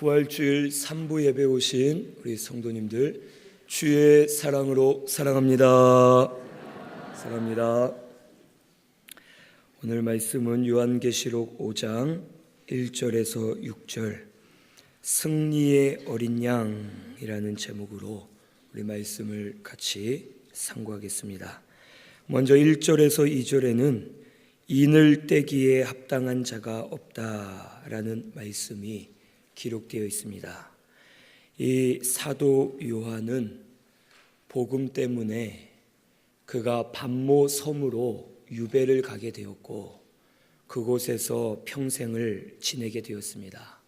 부활주일 3부 예배 오신 우리 성도님들 주의 사랑으로 사랑합니다. 사랑합니다. 오늘 말씀은 요한계시록 5장 1절에서 6절 승리의 어린 양이라는 제목으로 우리 말씀을 같이 상고하겠습니다. 먼저 1절에서 2절에는 인을 떼기에 합당한 자가 없다라는 말씀이 기록되어 있습니다. 이 사도 요한은 복음 때문에 그가 반모 섬으로 유배를 가게 되었고 그곳에서 평생을 지내게 되었습니다.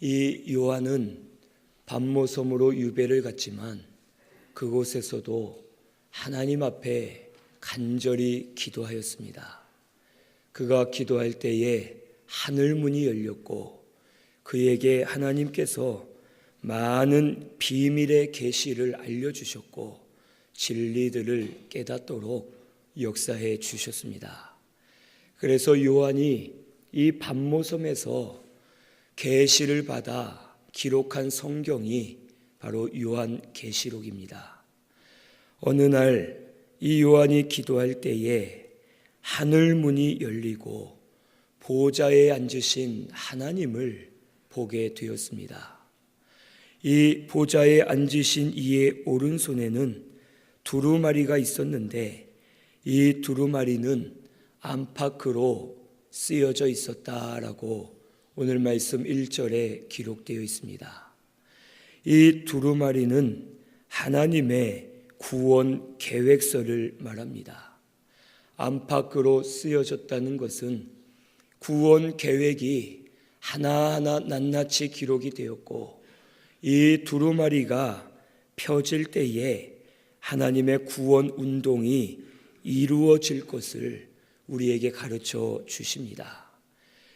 이 요한은 반모 섬으로 유배를 갔지만 그곳에서도 하나님 앞에 간절히 기도하였습니다. 그가 기도할 때에 하늘 문이 열렸고 그에게 하나님께서 많은 비밀의 계시를 알려 주셨고 진리들을 깨닫도록 역사해 주셨습니다. 그래서 요한이 이 반모섬에서 계시를 받아 기록한 성경이 바로 요한 계시록입니다. 어느 날 이 요한이 기도할 때에 하늘 문이 열리고 보좌에 앉으신 하나님을 보게 되었습니다. 이 보좌에 앉으신 이의 오른손에는 두루마리가 있었는데 이 두루마리는 안팎으로 쓰여져 있었다라고 오늘 말씀 1절에 기록되어 있습니다. 이 두루마리는 하나님의 구원 계획서를 말합니다. 안팎으로 쓰여졌다는 것은 구원 계획이 하나하나 낱낱이 기록이 되었고 이 두루마리가 펴질 때에 하나님의 구원 운동이 이루어질 것을 우리에게 가르쳐 주십니다.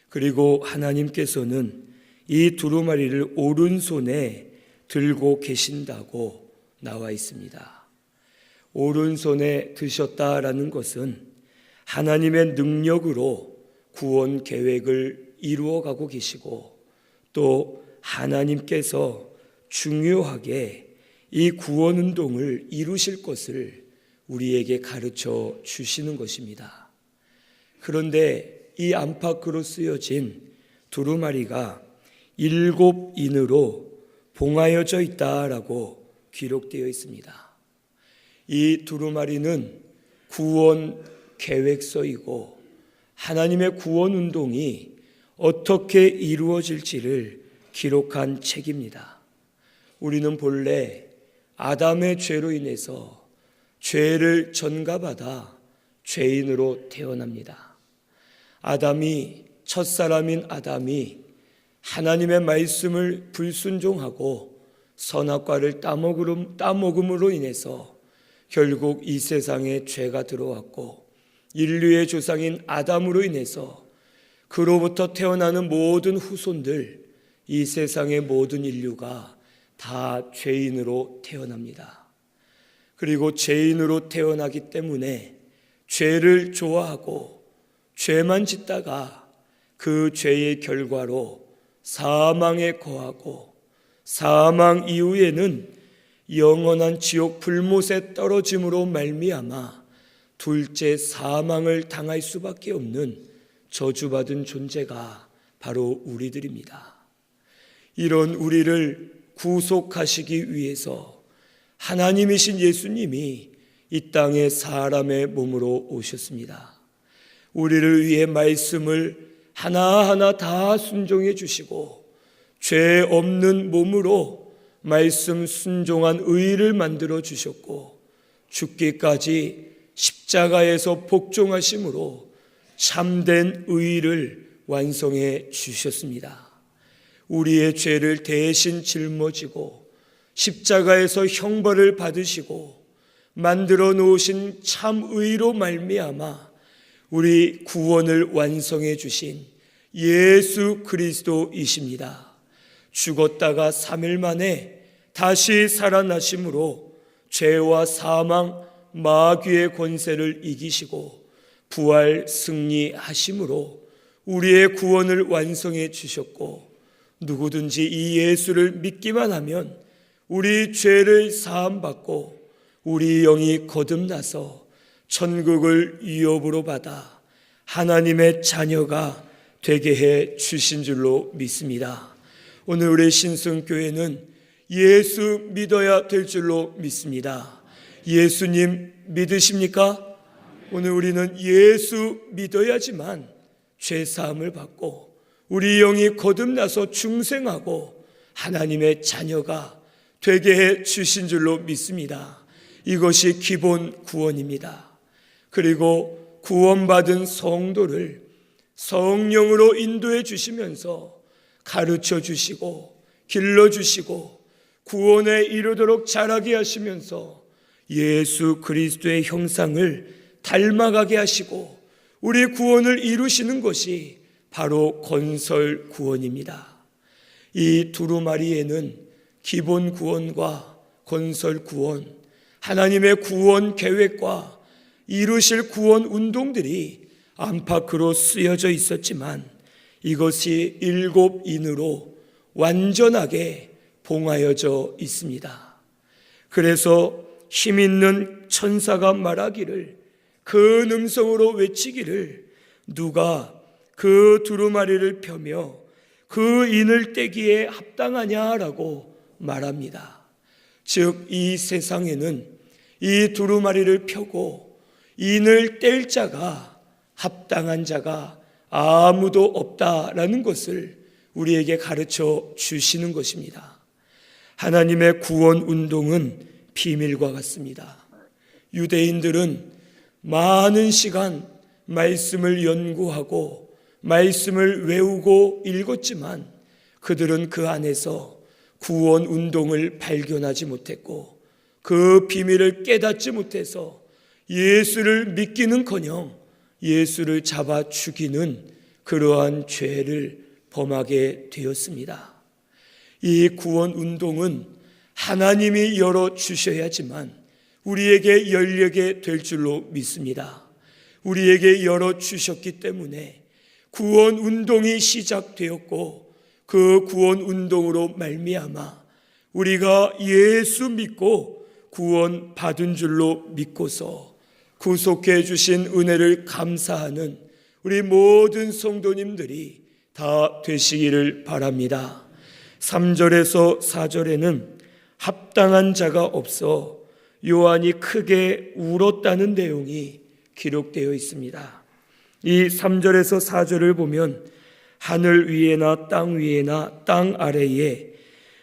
그리고 하나님께서는 이 두루마리를 오른손에 들고 계신다고 나와 있습니다. 오른손에 드셨다라는 것은 하나님의 능력으로 구원 계획을 이루어 가고 계시고 또 하나님께서 중요하게 이 구원 운동을 이루실 것을 우리에게 가르쳐 주시는 것입니다. 그런데 이 안팎으로 쓰여진 두루마리가 일곱 인으로 봉하여져 있다라고 기록되어 있습니다. 이 두루마리는 구원 계획서이고 하나님의 구원 운동이 어떻게 이루어질지를 기록한 책입니다. 우리는 본래 아담의 죄로 인해서 죄를 전가받아 죄인으로 태어납니다. 아담이 첫 사람인 아담이 하나님의 말씀을 불순종하고 선악과를 따먹음으로 인해서 결국 이 세상에 죄가 들어왔고 인류의 조상인 아담으로 인해서 그로부터 태어나는 모든 후손들 이 세상의 모든 인류가 다 죄인으로 태어납니다. 그리고 죄인으로 태어나기 때문에 죄를 좋아하고 죄만 짓다가 그 죄의 결과로 사망에 거하고 사망 이후에는 영원한 지옥 불못에 떨어짐으로 말미암아 둘째 사망을 당할 수밖에 없는 저주받은 존재가 바로 우리들입니다. 이런 우리를 구속하시기 위해서 하나님이신 예수님이 이 땅에 사람의 몸으로 오셨습니다. 우리를 위해 말씀을 하나하나 다 순종해 주시고 죄 없는 몸으로 말씀 순종한 의를 만들어 주셨고 죽기까지 십자가에서 복종하심으로 참된 의를 완성해 주셨습니다. 우리의 죄를 대신 짊어지고 십자가에서 형벌을 받으시고 만들어 놓으신 참 의로 말미암아 우리 구원을 완성해 주신 예수 그리스도이십니다. 죽었다가 3일 만에 다시 살아나심으로 죄와 사망, 마귀의 권세를 이기시고 부활 승리하심으로 우리의 구원을 완성해 주셨고 누구든지 이 예수를 믿기만 하면 우리 죄를 사함 받고 우리 영이 거듭나서 천국을 유업으로 받아 하나님의 자녀가 되게 해 주신 줄로 믿습니다. 오늘 우리 신성교회는 예수 믿어야 될 줄로 믿습니다. 예수님 믿으십니까? 오늘 우리는 예수 믿어야지만 죄 사함을 받고 우리 영이 거듭나서 중생하고 하나님의 자녀가 되게 해 주신 줄로 믿습니다. 이것이 기본 구원입니다. 그리고 구원받은 성도를 성령으로 인도해 주시면서 가르쳐 주시고 길러 주시고 구원에 이르도록 자라게 하시면서 예수 그리스도의 형상을 닮아가게 하시고 우리 구원을 이루시는 것이 바로 건설 구원입니다. 이 두루마리에는 기본 구원과 건설 구원, 하나님의 구원 계획과 이루실 구원 운동들이 안팎으로 쓰여져 있었지만 이것이 일곱 인으로 완전하게 봉하여져 있습니다. 그래서 힘 있는 천사가 말하기를 그 음성으로 외치기를 누가 그 두루마리를 펴며 그 인을 떼기에 합당하냐라고 말합니다. 즉, 이 세상에는 이 두루마리를 펴고 인을 뗄 자가 합당한 자가 아무도 없다라는 것을 우리에게 가르쳐 주시는 것입니다. 하나님의 구원 운동은 비밀과 같습니다. 유대인들은 많은 시간 말씀을 연구하고 말씀을 외우고 읽었지만 그들은 그 안에서 구원 운동을 발견하지 못했고 그 비밀을 깨닫지 못해서 예수를 믿기는 커녕 예수를 잡아 죽이는 그러한 죄를 범하게 되었습니다. 이 구원 운동은 하나님이 열어 주셔야지만 우리에게 열리게 될 줄로 믿습니다. 우리에게 열어 주셨기 때문에 구원 운동이 시작되었고 그 구원 운동으로 말미암아 우리가 예수 믿고 구원 받은 줄로 믿고서 구속해 주신 은혜를 감사하는 우리 모든 성도님들이 다 되시기를 바랍니다. 3절에서 4절에는 합당한 자가 없어 요한이 크게 울었다는 내용이 기록되어 있습니다. 이 3절에서 4절을 보면 하늘 위에나 땅 위에나 땅 아래에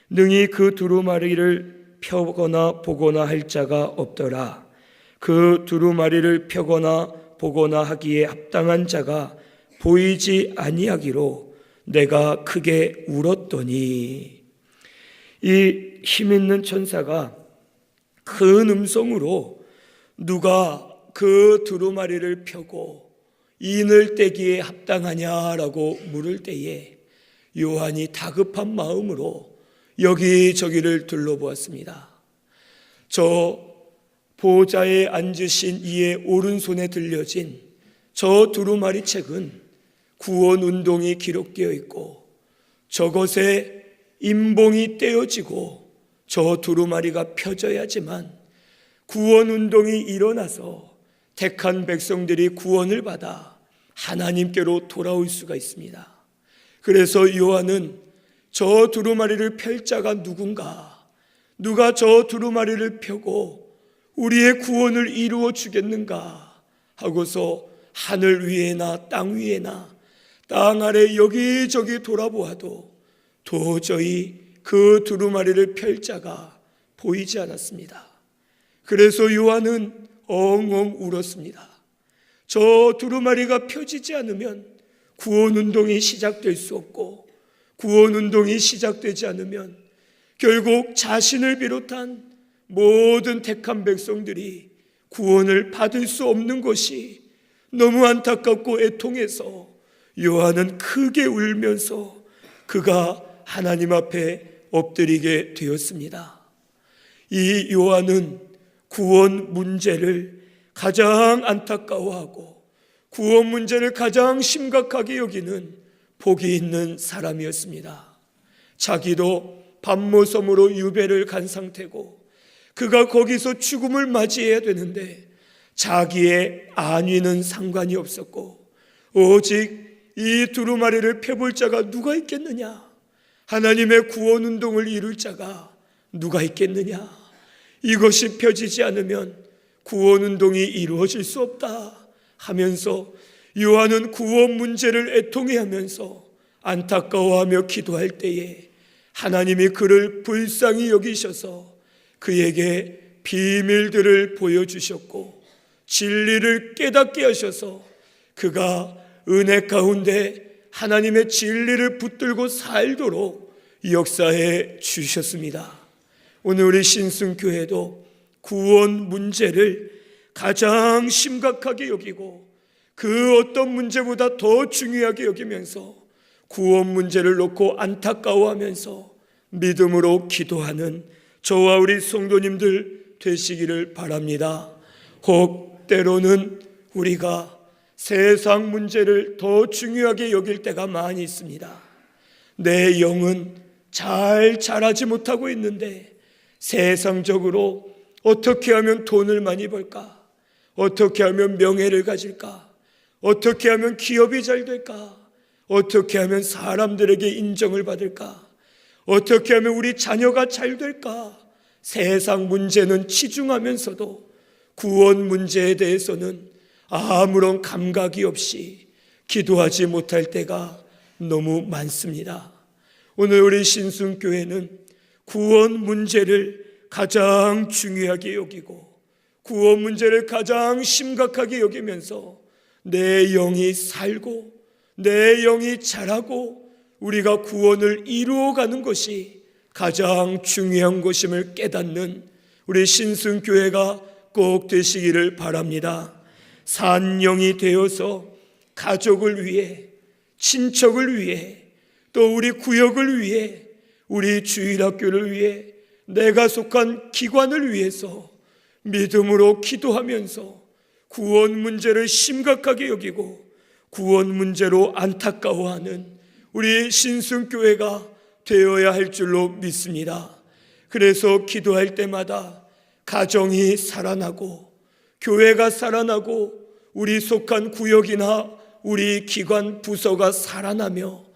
능히 그 두루마리를 펴거나 보거나 할 자가 없더라. 그 두루마리를 펴거나 보거나 하기에 합당한 자가 보이지 아니하기로 내가 크게 울었더니 이 힘 있는 천사가 큰 음성으로 누가 그 두루마리를 펴고 인을 떼기에 합당하냐라고 물을 때에 요한이 다급한 마음으로 여기저기를 둘러보았습니다. 저 보좌에 앉으신 이의 오른손에 들려진 저 두루마리 책은 구원 운동이 기록되어 있고 저것에 임봉이 떼어지고 저 두루마리가 펴져야지만 구원 운동이 일어나서 택한 백성들이 구원을 받아 하나님께로 돌아올 수가 있습니다. 그래서 요한은 저 두루마리를 펼 자가 누군가, 누가 저 두루마리를 펴고 우리의 구원을 이루어 주겠는가 하고서 하늘 위에나 땅 위에나 땅 아래 여기저기 돌아보아도 도저히 그 두루마리를 펼 자가 보이지 않았습니다. 그래서 요한은 엉엉 울었습니다. 저 두루마리가 펴지지 않으면 구원 운동이 시작될 수 없고 구원 운동이 시작되지 않으면 결국 자신을 비롯한 모든 택한 백성들이 구원을 받을 수 없는 것이 너무 안타깝고 애통해서 요한은 크게 울면서 그가 하나님 앞에 엎드리게 되었습니다. 이 요한은 구원 문제를 가장 안타까워하고 구원 문제를 가장 심각하게 여기는 복이 있는 사람이었습니다. 자기도 밤모섬으로 유배를 간 상태고 그가 거기서 죽음을 맞이해야 되는데 자기의 안위는 상관이 없었고 오직 이 두루마리를 펴볼 자가 누가 있겠느냐? 하나님의 구원 운동을 이룰 자가 누가 있겠느냐? 이것이 펴지지 않으면 구원 운동이 이루어질 수 없다 하면서 요한은 구원 문제를 애통해 하면서 안타까워하며 기도할 때에 하나님이 그를 불쌍히 여기셔서 그에게 비밀들을 보여주셨고 진리를 깨닫게 하셔서 그가 은혜 가운데 하나님의 진리를 붙들고 살도록 역사해 주셨습니다. 오늘 우리 신승교회도 구원 문제를 가장 심각하게 여기고 그 어떤 문제보다 더 중요하게 여기면서 구원 문제를 놓고 안타까워하면서 믿음으로 기도하는 저와 우리 성도님들 되시기를 바랍니다. 혹 때로는 우리가 세상 문제를 더 중요하게 여길 때가 많이 있습니다. 내 영은 잘 자라지 못하고 있는데 세상적으로 어떻게 하면 돈을 많이 벌까? 어떻게 하면 명예를 가질까? 어떻게 하면 기업이 잘 될까? 어떻게 하면 사람들에게 인정을 받을까? 어떻게 하면 우리 자녀가 잘 될까? 세상 문제는 치중하면서도 구원 문제에 대해서는 아무런 감각이 없이 기도하지 못할 때가 너무 많습니다. 오늘 우리 신순교회는 구원 문제를 가장 중요하게 여기고 구원 문제를 가장 심각하게 여기면서 내 영이 살고 내 영이 자라고 우리가 구원을 이루어가는 것이 가장 중요한 것임을 깨닫는 우리 신승교회가 꼭 되시기를 바랍니다. 산영이 되어서 가족을 위해, 친척을 위해, 또 우리 구역을 위해, 우리 주일학교를 위해, 내가 속한 기관을 위해서 믿음으로 기도하면서 구원 문제를 심각하게 여기고 구원 문제로 안타까워하는 우리 신승교회가 되어야 할 줄로 믿습니다. 그래서 기도할 때마다 가정이 살아나고 교회가 살아나고 우리 속한 구역이나 우리 기관 부서가 살아나며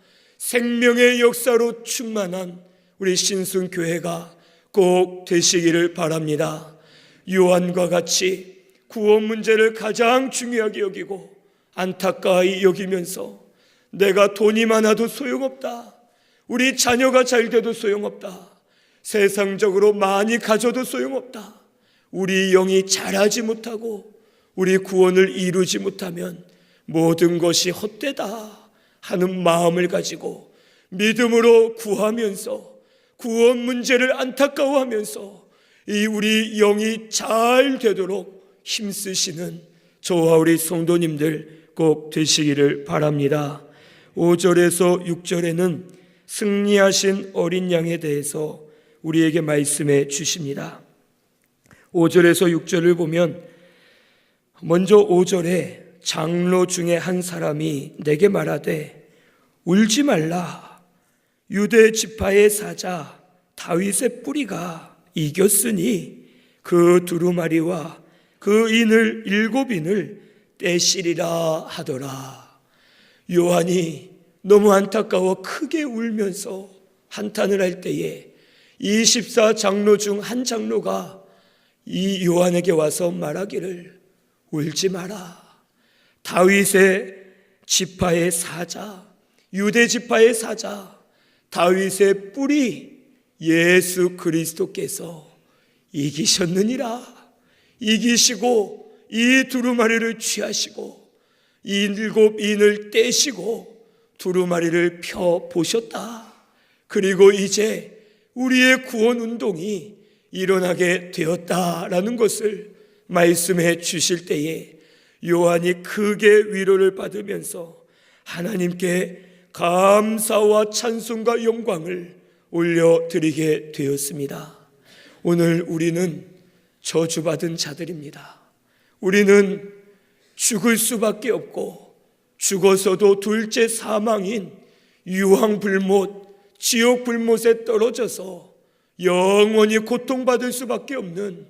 생명의 역사로 충만한 우리 신승교회가 꼭 되시기를 바랍니다. 요한과 같이 구원 문제를 가장 중요하게 여기고 안타까이 여기면서 내가 돈이 많아도 소용없다. 우리 자녀가 잘 돼도 소용없다. 세상적으로 많이 가져도 소용없다. 우리 영이 자라지 못하고 우리 구원을 이루지 못하면 모든 것이 헛되다 하는 마음을 가지고 믿음으로 구하면서 구원 문제를 안타까워하면서 이 우리 영이 잘 되도록 힘쓰시는 저와 우리 성도님들 꼭 되시기를 바랍니다. 5절에서 6절에는 승리하신 어린 양에 대해서 우리에게 말씀해 주십니다. 5절에서 6절을 보면 먼저 5절에 장로 중에 한 사람이 내게 말하되 울지 말라 유대 지파의 사자 다윗의 뿌리가 이겼으니 그 두루마리와 그 인을 일곱 인을 떼시리라 하더라. 요한이 너무 안타까워 크게 울면서 한탄을 할 때에 24 장로 중 한 장로가 이 요한에게 와서 말하기를 울지 마라. 다윗의 지파의 사자, 유대 지파의 사자, 다윗의 뿌리 예수 그리스도께서 이기셨느니라. 이기시고 이 두루마리를 취하시고 일곱 인을 떼시고 두루마리를 펴 보셨다. 그리고 이제 우리의 구원 운동이 일어나게 되었다라는 것을 말씀해 주실 때에 요한이 크게 위로를 받으면서 하나님께 감사와 찬송과 영광을 올려드리게 되었습니다. 오늘 우리는 저주받은 자들입니다. 우리는 죽을 수밖에 없고 죽어서도 둘째 사망인 유황불못 지옥 불못에 떨어져서 영원히 고통받을 수밖에 없는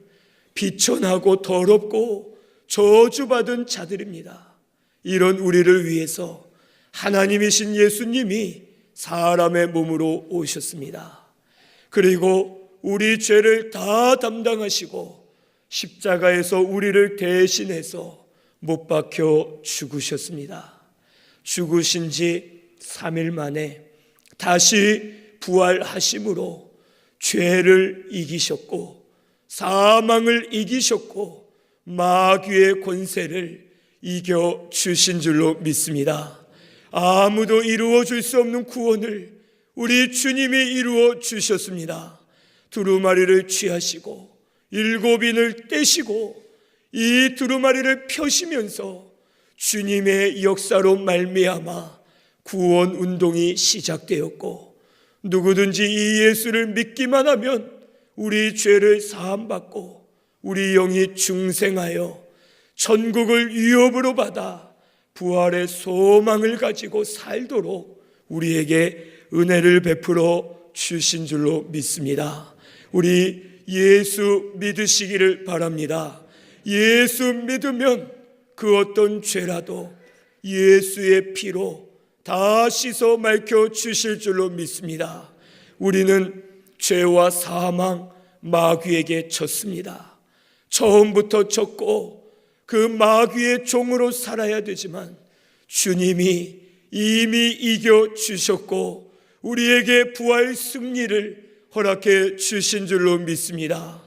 비천하고 더럽고 저주받은 자들입니다. 이런 우리를 위해서 하나님이신 예수님이 사람의 몸으로 오셨습니다. 그리고 우리 죄를 다 담당하시고 십자가에서 우리를 대신해서 못 박혀 죽으셨습니다. 죽으신 지 3일 만에 다시 부활하심으로 죄를 이기셨고 사망을 이기셨고 마귀의 권세를 이겨 주신 줄로 믿습니다. 아무도 이루어 줄 수 없는 구원을 우리 주님이 이루어 주셨습니다. 두루마리를 취하시고 일곱 인을 떼시고 이 두루마리를 펴시면서 주님의 역사로 말미암아 구원 운동이 시작되었고 누구든지 이 예수를 믿기만 하면 우리 죄를 사함 받고 우리 영이 중생하여 천국을 위협으로 받아 부활의 소망을 가지고 살도록 우리에게 은혜를 베풀어 주신 줄로 믿습니다. 우리 예수 믿으시기를 바랍니다. 예수 믿으면 그 어떤 죄라도 예수의 피로 다 씻어 맑혀 주실 줄로 믿습니다. 우리는 죄와 사망, 마귀에게 졌습니다. 처음부터 졌고 그 마귀의 종으로 살아야 되지만 주님이 이미 이겨 주셨고 우리에게 부활 승리를 허락해 주신 줄로 믿습니다.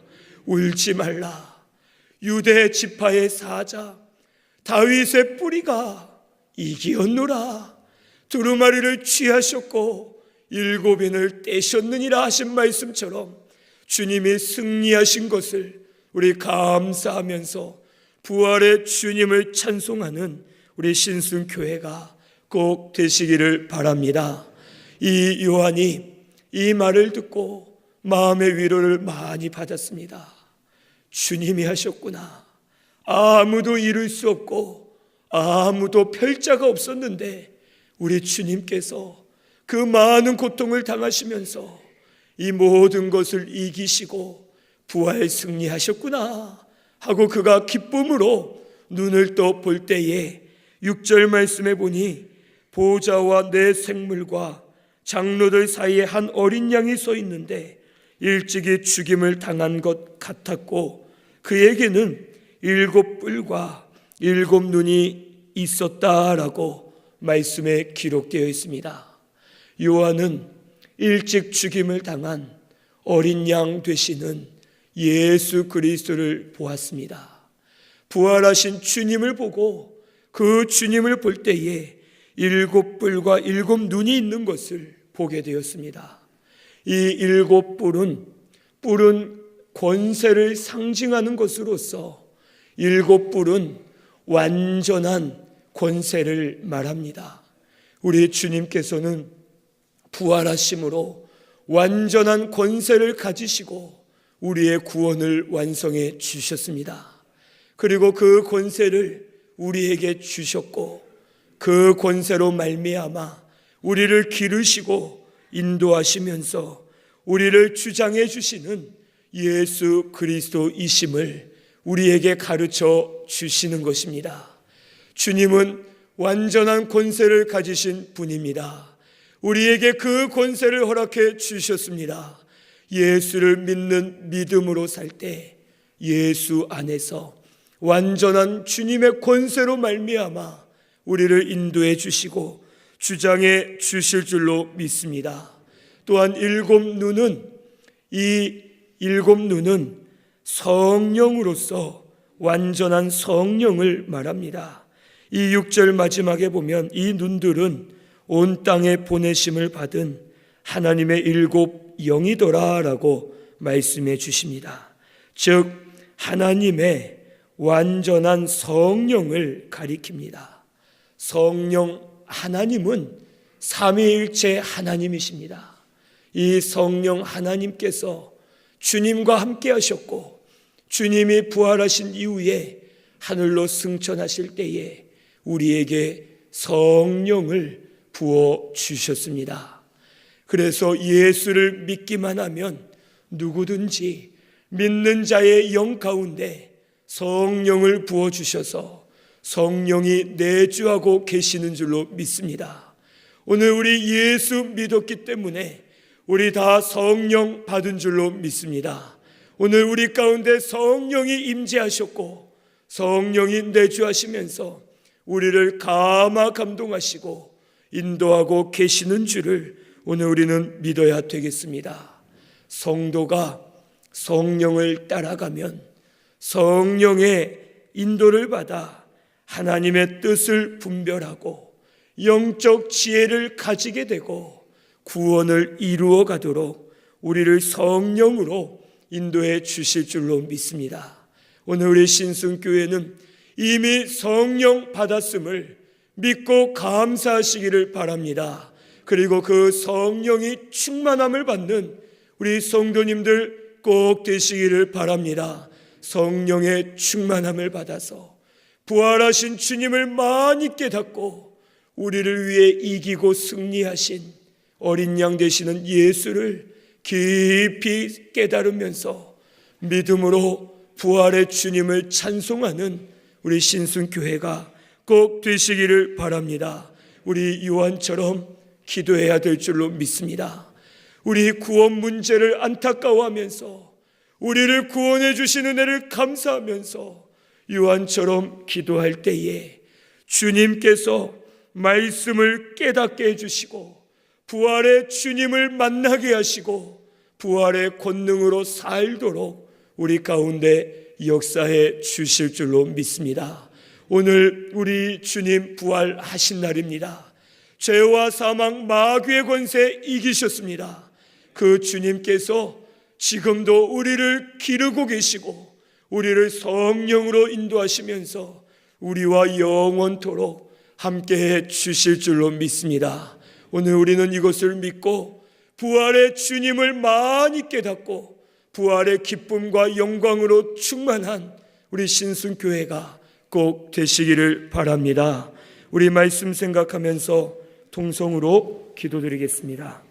울지 말라. 유대 지파의 사자 다윗의 뿌리가 이기었노라. 두루마리를 취하셨고 일곱인을 떼셨느니라 하신 말씀처럼 주님이 승리하신 것을 우리 감사하면서 부활의 주님을 찬송하는 우리 신순교회가 꼭 되시기를 바랍니다. 이 요한이 이 말을 듣고 마음의 위로를 많이 받았습니다. 주님이 하셨구나. 아무도 이룰 수 없고 아무도 펼자가 없었는데 우리 주님께서 그 많은 고통을 당하시면서 이 모든 것을 이기시고 부활 승리하셨구나 하고 그가 기쁨으로 눈을 떠 볼 때에 6절 말씀에 보니 보좌와 내 생물과 장로들 사이에 한 어린 양이 서 있는데 일찍이 죽임을 당한 것 같았고 그에게는 일곱 뿔과 일곱 눈이 있었다라고 말씀에 기록되어 있습니다. 요한은 일찍 죽임을 당한 어린 양 되시는 예수 그리스도를 보았습니다. 부활하신 주님을 보고 그 주님을 볼 때에 일곱 뿔과 일곱 눈이 있는 것을 보게 되었습니다. 이 일곱 뿔은 뿔은 권세를 상징하는 것으로서 일곱 뿔은 완전한 권세를 말합니다. 우리 주님께서는 부활하심으로 완전한 권세를 가지시고 우리의 구원을 완성해 주셨습니다. 그리고 그 권세를 우리에게 주셨고 그 권세로 말미암아 우리를 기르시고 인도하시면서 우리를 주장해 주시는 예수 그리스도이심을 우리에게 가르쳐 주시는 것입니다. 주님은 완전한 권세를 가지신 분입니다. 우리에게 그 권세를 허락해 주셨습니다. 예수를 믿는 믿음으로 살 때 예수 안에서 완전한 주님의 권세로 말미암아 우리를 인도해 주시고 주장해 주실 줄로 믿습니다. 또한 일곱 눈은 이 일곱 눈은 성령으로서 완전한 성령을 말합니다. 이 6절 마지막에 보면 이 눈들은 온 땅에 보내심을 받은 하나님의 일곱 영이더라라고 말씀해 주십니다. 즉 하나님의 완전한 성령을 가리킵니다. 성령 하나님은 삼위일체 하나님이십니다. 이 성령 하나님께서 주님과 함께 하셨고 주님이 부활하신 이후에 하늘로 승천하실 때에 우리에게 성령을 부어 주셨습니다. 그래서 예수를 믿기만 하면 누구든지 믿는 자의 영 가운데 성령을 부어 주셔서 성령이 내주하고 계시는 줄로 믿습니다. 오늘 우리 예수 믿었기 때문에 우리 다 성령 받은 줄로 믿습니다. 오늘 우리 가운데 성령이 임재하셨고 성령이 내주하시면서 우리를 감화 감동하시고 인도하고 계시는 줄을 오늘 우리는 믿어야 되겠습니다. 성도가 성령을 따라가면 성령의 인도를 받아 하나님의 뜻을 분별하고 영적 지혜를 가지게 되고 구원을 이루어 가도록 우리를 성령으로 인도해 주실 줄로 믿습니다. 오늘 우리 신순교회는 이미 성령 받았음을 믿고 감사하시기를 바랍니다. 그리고 그 성령이 충만함을 받는 우리 성도님들 꼭 되시기를 바랍니다. 성령의 충만함을 받아서 부활하신 주님을 많이 깨닫고 우리를 위해 이기고 승리하신 어린 양 되시는 예수를 깊이 깨달으면서 믿음으로 부활의 주님을 찬송하는 우리 신순교회가 꼭 되시기를 바랍니다. 우리 요한처럼 기도해야 될 줄로 믿습니다. 우리 구원 문제를 안타까워하면서 우리를 구원해 주신 은혜를 감사하면서 요한처럼 기도할 때에 주님께서 말씀을 깨닫게 해주시고 부활의 주님을 만나게 하시고 부활의 권능으로 살도록 우리 가운데 역사해 주실 줄로 믿습니다. 오늘 우리 주님 부활하신 날입니다. 죄와 사망 마귀의 권세 이기셨습니다. 그 주님께서 지금도 우리를 기르고 계시고 우리를 성령으로 인도하시면서 우리와 영원토록 함께해 주실 줄로 믿습니다. 오늘 우리는 이것을 믿고 부활의 주님을 많이 깨닫고 부활의 기쁨과 영광으로 충만한 우리 신순교회가 꼭 되시기를 바랍니다. 우리 말씀 생각하면서 통성으로 기도드리겠습니다.